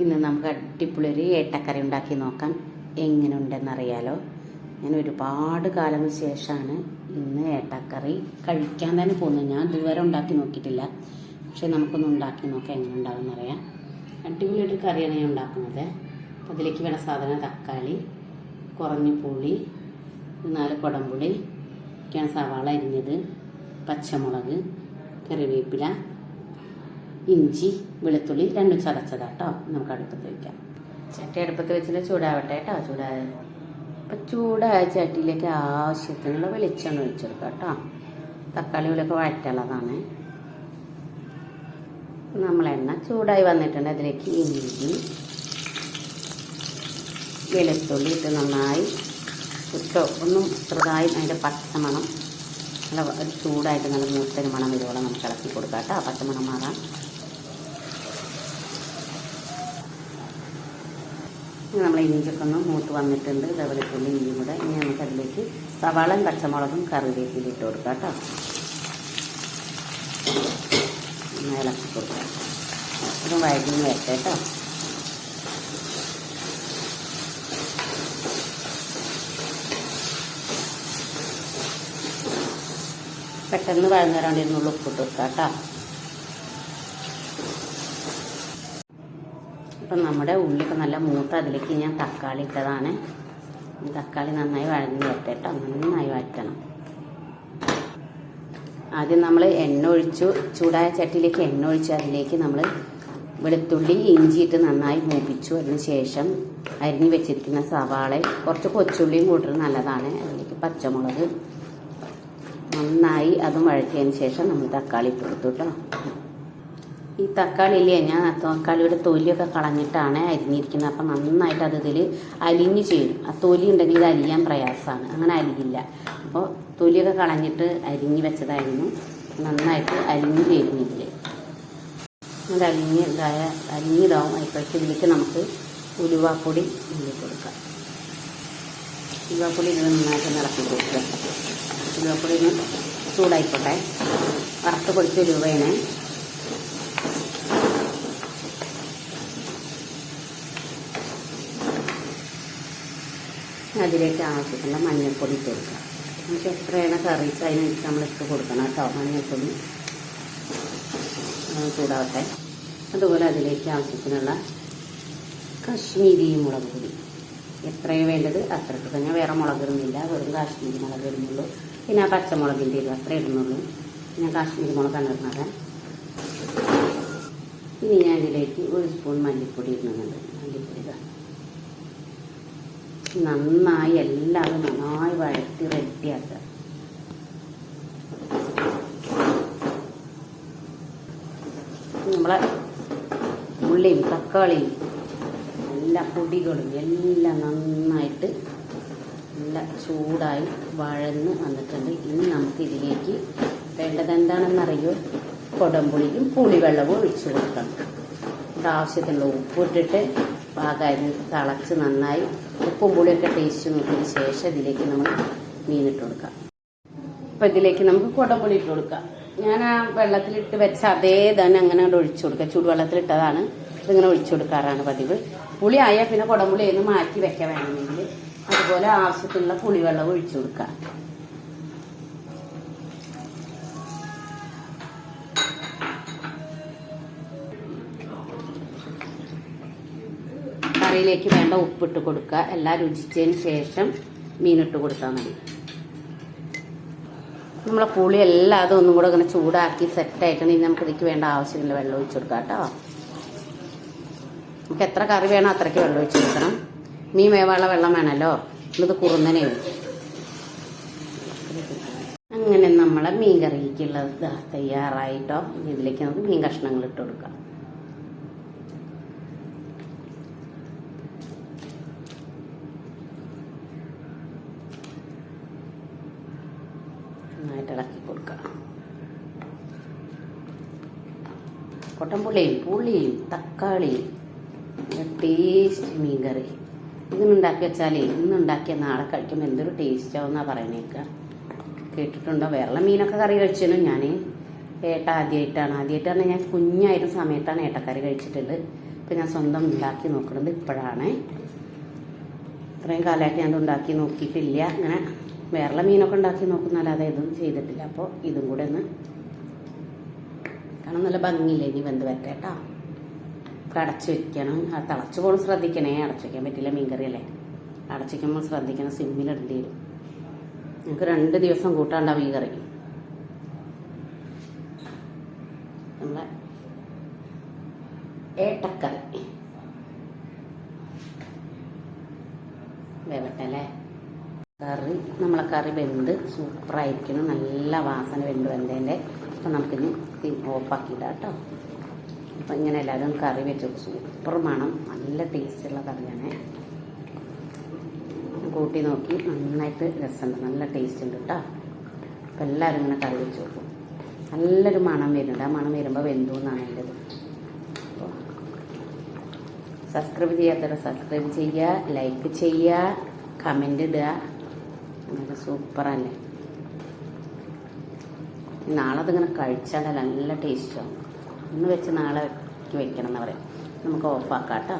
ഇന്ന് നമുക്ക് അടിപൊളി ഒരു ഏട്ടക്കറി ഉണ്ടാക്കി നോക്കാം. എങ്ങനെ ഉണ്ടെന്നറിയാലോ ഞാൻ ഒരുപാട് കാലത്തിന് ശേഷമാണ് ഇന്ന് ഏട്ടക്കറി കഴിക്കാൻ തന്നെ പോകുന്നത്. ഞാൻ ഇതുവരെ ഉണ്ടാക്കി നോക്കിയിട്ടില്ല. പക്ഷേ നമുക്കൊന്ന് ഉണ്ടാക്കി നോക്കാം എങ്ങനെ ഉണ്ടാകുമെന്നറിയാം അടിപൊളി ഒരു കറിയാണ് ഞാൻ ഉണ്ടാക്കുന്നത്. അതിലേക്ക് വേണ്ട സാധനം തക്കാളി കുറഞ്ഞ പുളി നാല് കുടംപുളി ഒക്കെയാണ് സവാള അരിഞ്ഞത് പച്ചമുളക് കറിവേപ്പില ഇഞ്ചി വെളുത്തുള്ളി രണ്ടും ചതച്ചതാട്ടോ നമുക്ക് അടുപ്പത്ത് വെക്കാം. ചട്ടി അടുപ്പത്ത് വെച്ചിട്ട് ചൂടാവട്ടെ കേട്ടോ ചൂടായ അപ്പം ചൂടായ ചട്ടിയിലേക്ക് ആവശ്യത്തിനുള്ള വെളിച്ചെണ്ണ ഒഴിച്ചെടുക്കാം കേട്ടോ തക്കാളി ഉള്ളിലൊക്കെ വഴറ്റുള്ളതാണ് നമ്മളെണ്ണ ചൂടായി വന്നിട്ടുണ്ട്. അതിലേക്ക് ഇഞ്ചി വെളുത്തുള്ളി ഇട്ട് നന്നായി ഇട്ടോ ഒന്നും ചെറുതായി അതിന്റെ പച്ചമണം. നല്ല ചൂടായിട്ട് നല്ല മൂത്തൊരു മണം ഇതുപോലെ നമുക്ക് ഇളക്കി കൊടുക്കാം കേട്ടോ പച്ചമണം മാറാൻ. നമ്മൾ ഇഞ്ചിയൊക്കെ ഒന്ന് മൂത്ത് വന്നിട്ടുണ്ട്. ഇത് വെളുത്തുള്ളി ഇഞ്ചിയും കൂടെ ഇനി നമുക്ക് അതിലേക്ക് സവാളയും പച്ചമുളകും കറിവേപ്പിലും ഇട്ട് കൊടുക്കാം കേട്ടോ. ഇളക്കി കൊടുക്കാം. അതും വഴങ്ങി വരട്ടെ കേട്ടോ. പെട്ടെന്ന് വഴന്നു വരാണ്ടിരുന്നുള്ള ഉപ്പിട്ട് കൊടുക്കാം കേട്ടോ. അപ്പം നമ്മുടെ ഉള്ളിയൊക്കെ നല്ല മൂത്ത അതിലേക്ക് ഞാൻ തക്കാളി ഇട്ടതാണ്. തക്കാളി നന്നായി വഴഞ്ഞ് വരട്ടെ നന്നായി വഴറ്റണം. ആദ്യം നമ്മൾ എണ്ണ ഒഴിച്ചു. ചൂടായ ചട്ടിയിലേക്ക് എണ്ണ ഒഴിച്ച് അതിലേക്ക് നമ്മൾ വെളുത്തുള്ളി ഇഞ്ചി ഇട്ട് നന്നായി മൂപ്പിച്ചു. അതിന് ശേഷം അരിഞ്ഞ് വെച്ചിരിക്കുന്ന സവാള കുറച്ച് കൊച്ചുള്ളിയും കൂട്ടുന്നത് നല്ലതാണ്. അതിലേക്ക് പച്ചമുളക് നന്നായി അതും വഴറ്റിയതിന് ശേഷം നമ്മൾ തക്കാളി ഇട്ട് കൊടുത്തു കേട്ടോ. ഈ തക്കാളി ഇല്ലേ ഞാൻ തക്കാളിയുടെ തൊലിയൊക്കെ കളഞ്ഞിട്ടാണ് അരിഞ്ഞിരിക്കുന്നത്. അപ്പം നന്നായിട്ട് അത് ഇതിൽ അലിഞ്ഞ് ചേരും ആ തൊലി ഉണ്ടെങ്കിൽ ഇത് അലിയാൻ പ്രയാസമാണ്. അങ്ങനെ അലിയില്ല അപ്പോൾ തൊലിയൊക്കെ കളഞ്ഞിട്ട് അരിഞ്ഞ് വെച്ചതായിരുന്നു. നന്നായിട്ട് അലിഞ്ഞ് ചേരും ഇതിൽ അത് അലിഞ്ഞ് ഇതായ അലിഞ്ഞിതാവും അപ്പോഴേക്ക് ഇതിലേക്ക് നമുക്ക് ഉലുവാപ്പൊടി ഇതിലേക്ക് കൊടുക്കാം. ഉലുവാപ്പൊടി ഇത് നന്നായിട്ട് ഇളക്കി കൊടുക്കുക ഉലുവാപ്പൊടി ഒന്ന് ചൂടായിക്കോട്ടെ. വറുത്ത് പൊടിച്ച ഉലുവയാണ് അതിലേക്ക് ആവശ്യത്തിനുള്ള മഞ്ഞൾപ്പൊടി ഇട്ട് കൊടുക്കുക. നമുക്ക് എത്രയാണ് കറീസ് അതിനനുസരിച്ച് നമ്മൾ ഇട്ട് കൊടുക്കണം കേട്ടോ. മഞ്ഞൾപ്പൊടി ചൂടാവട്ടെ. അതുപോലെ അതിലേക്ക് ആവശ്യത്തിനുള്ള കാശ്മീരി മുളക് പൊടി. എത്രയും വേണ്ടത് അത്ര ഇട്ട് ഞാൻ വേറെ മുളക് ഇടുന്നില്ല വെറും കാശ്മീരി മുളക് ഇടുന്നുള്ളൂ. പിന്നെ ആ പച്ചമുളകിന്റെ ഇത് അത്ര ഇടുന്നുള്ളൂ. ഞാൻ കാശ്മീരി മുളകാണ് ഇടുന്നത്. ഇനി ഞാൻ ഇതിലേക്ക് ഒരു സ്പൂൺ മല്ലിപ്പൊടി ഇടുന്നുണ്ട്. മല്ലിപ്പൊടി നന്നായി എല്ലാവരും നന്നായി വഴറ്റി റെഡിയാക്കുക നമ്മളെ ഉള്ളിയും തക്കാളിയും എല്ലാ പൊടികളും എല്ലാം നന്നായിട്ട് നല്ല ചൂടായി വഴന്ന് വന്നിട്ടുണ്ട്. ഇനി നമുക്ക് ഇതിലേക്ക് വേണ്ടത് എന്താണെന്നറിയോ കൊടംപുളിയും പുളിവെള്ളവും ഒഴിച്ചു കൊടുക്കണം. ആവശ്യത്തിനുള്ള ആവശ്യത്തിനുള്ള ഉപ്പിട്ടിട്ട് പാകായി തിളച്ച് നന്നായി ഉപ്പും പുളിയൊക്കെ ടേസ്റ്റ് നോക്കിയതിന് ശേഷം ഇതിലേക്ക് നമ്മൾ മീനിട്ട് കൊടുക്കാം. അപ്പം ഇതിലേക്ക് നമുക്ക് കുടംപുളി ഇട്ട് കൊടുക്കാം. ഞാൻ ആ വെള്ളത്തിലിട്ട് വെച്ച അതേ തന്നെ അങ്ങനെ അങ്ങോട്ട് ഒഴിച്ചു കൊടുക്കുക. ചൂടുവെള്ളത്തിലിട്ടതാണ്. ഇതിങ്ങനെ ഒഴിച്ചു കൊടുക്കാറാണ് പതിവ്. പുളി ആയാൽ പിന്നെ കുടംപുളി ഒന്ന് മാറ്റി വെക്കാൻ വേണമെങ്കിൽ അതുപോലെ ആവശ്യത്തിനുള്ള പുളിവെള്ളം ഒഴിച്ചു കൊടുക്കുക കറിയിലേക്ക് വേണ്ട ഉപ്പിട്ട് കൊടുക്കുക. എല്ലാം രുചിച്ചതിന് ശേഷം മീനിട്ട് കൊടുത്താൽ മതി. നമ്മളെ പുളി എല്ലാം അതും ഒന്നും കൂടെ ഇങ്ങനെ ചൂടാക്കി ഇനി നമുക്ക് ഇതിക്ക് വേണ്ട ആവശ്യമില്ല വെള്ളം ഒഴിച്ചു കൊടുക്കാം കേട്ടോ. നമുക്ക് എത്ര കറി വേണോ അത്രയ്ക്ക് വെള്ളം ഒഴിച്ചു കൊടുക്കണം. മീൻ വേവാനുള്ള വെള്ളം വേണമല്ലോ ഇത് കുറുന്നനെ അങ്ങനെ നമ്മളെ മീൻ കറിക്കുള്ളത് തയ്യാറായിട്ടോ. ഇതിലേക്ക് നമുക്ക് മീൻ കഷ്ണങ്ങൾ ഇട്ട് കൊടുക്കാം നന്നായിട്ട് ഇളക്കി കൊടുക്കുക കൊട്ടമ്പുള്ളിയും പുള്ളിയും തക്കാളിയും ടേസ്റ്റ് മീൻ കറി ഇന്നുണ്ടാക്കി വെച്ചാലേ ഇന്നുണ്ടാക്കിയ നാളെ കഴിക്കുമ്പോൾ എന്തൊരു ടേസ്റ്റ് ആവുമെന്നാണ് പറയണേക്ക. കേട്ടിട്ടുണ്ടോ? വെള്ള മീനൊക്കെ കറി കഴിച്ചതിനും ഞാൻ ഏട്ട ആദ്യമായിട്ടാണ് ആദ്യമായിട്ടാണ് ഞാൻ കുഞ്ഞായിരുന്ന സമയത്താണ് ഏട്ടക്കറി കഴിച്ചിട്ടുള്ളത്. ഇപ്പം ഞാൻ സ്വന്തം ഉണ്ടാക്കി നോക്കുന്നത് ഇപ്പോഴാണ്. ഇത്രയും കാലമായിട്ട് ഞാൻ ഉണ്ടാക്കി നോക്കിയിട്ടില്ല. അങ്ങനെ വേറെ മീനൊക്കെ ഉണ്ടാക്കി നോക്കുന്നല്ലാതെ ഇതും ചെയ്തിട്ടില്ല. അപ്പോൾ ഇതും കൂടെ ഒന്ന് കാരണം നല്ല ഭംഗിയില്ലേ? ഇനി വെന്ത് വരട്ടെ കേട്ടോ ഇപ്പം അടച്ചു വെക്കണം. തിളച്ചു പോകണം ശ്രദ്ധിക്കണേ. അടച്ചു വെക്കാൻ പറ്റില്ല മീൻകറി അല്ലേ? അടച്ചു വയ്ക്കുമ്പോൾ ശ്രദ്ധിക്കണം. സിമ്മിലിടേണ്ടി വരും. ഞങ്ങൾക്ക് രണ്ട് ദിവസം കൂട്ടാണ്ടാ മീൻകറി. കറി നമ്മളെ ഏട്ടക്കറി വേവട്ടെ അല്ലേ? കറി നമ്മളെ കറി വെന്ത് സൂപ്പറായിരിക്കണം നല്ല വാസന വെന്ത് വെന്തതിന്റെ അപ്പം നമുക്കിനി സിം ഓഫാക്കിയിടാം കേട്ടോ. അപ്പം ഇങ്ങനെ എല്ലാവരും കറി വെച്ച് സൂപ്പർ മണം. നല്ല ടേസ്റ്റുള്ള കറിയാണ്. കൂട്ടി നോക്കി. നന്നായിട്ട് രസമുണ്ട്. നല്ല ടേസ്റ്റ് ഉണ്ട് കേട്ടോ. അപ്പം എല്ലാവരും ഇങ്ങനെ കറി വെച്ച് നോക്കും. നല്ലൊരു മണം വരുന്നുണ്ട്. ആ മണം വരുമ്പോൾ വെന്തു എന്നാണ് എന്റെ അപ്പോൾ സബ്സ്ക്രൈബ് ചെയ്യാത്തവരെ സബ്സ്ക്രൈബ് ചെയ്യുക ലൈക്ക് ചെയ്യുക കമന്റ് ഇടുക. നല്ല സൂപ്പറല്ലേ നാളെ അതിങ്ങനെ കഴിച്ചാൽ നല്ല ടേസ്റ്റാണ് ഇന്ന് വെച്ച് നാളെ വെക്കണം എന്ന് പറയാം. നമുക്ക് ഓഫാക്കാം കേട്ടോ